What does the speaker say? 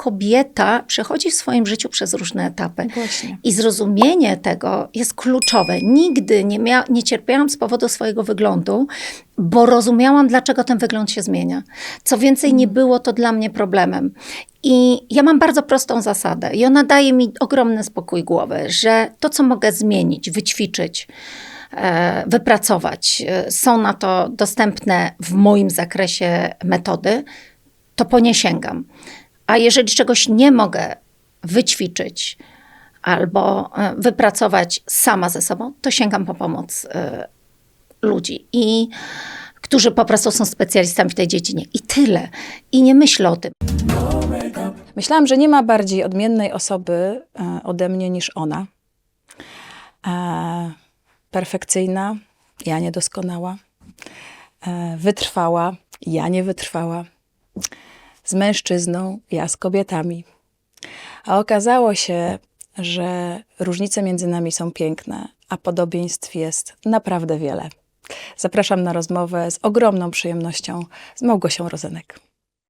kobieta przechodzi w swoim życiu przez różne etapy. Właśnie. I zrozumienie tego jest kluczowe. Nigdy nie, mia- nie cierpiałam z powodu swojego wyglądu, bo rozumiałam, dlaczego ten wygląd się zmienia. Co więcej, nie było to dla mnie problemem. I ja mam bardzo prostą zasadę, i ona daje mi ogromny spokój głowy, że to, co mogę zmienić, wyćwiczyć, e, wypracować, e, są na to dostępne w moim zakresie metody, to po nie sięgam. A jeżeli czegoś nie mogę wyćwiczyć albo e, wypracować sama ze sobą, to sięgam po pomoc e, ludzi i którzy po prostu są specjalistami w tej dziedzinie. I tyle. I nie myślę o tym. Myślałam, że nie ma bardziej odmiennej osoby e, ode mnie niż ona. Perfekcyjna, ja niedoskonała. Wytrwała, ja nie wytrwała. Z mężczyzną, ja z kobietami. A okazało się, że różnice między nami są piękne, a podobieństw jest naprawdę wiele. Zapraszam na rozmowę z ogromną przyjemnością z Małgosią Rozenek.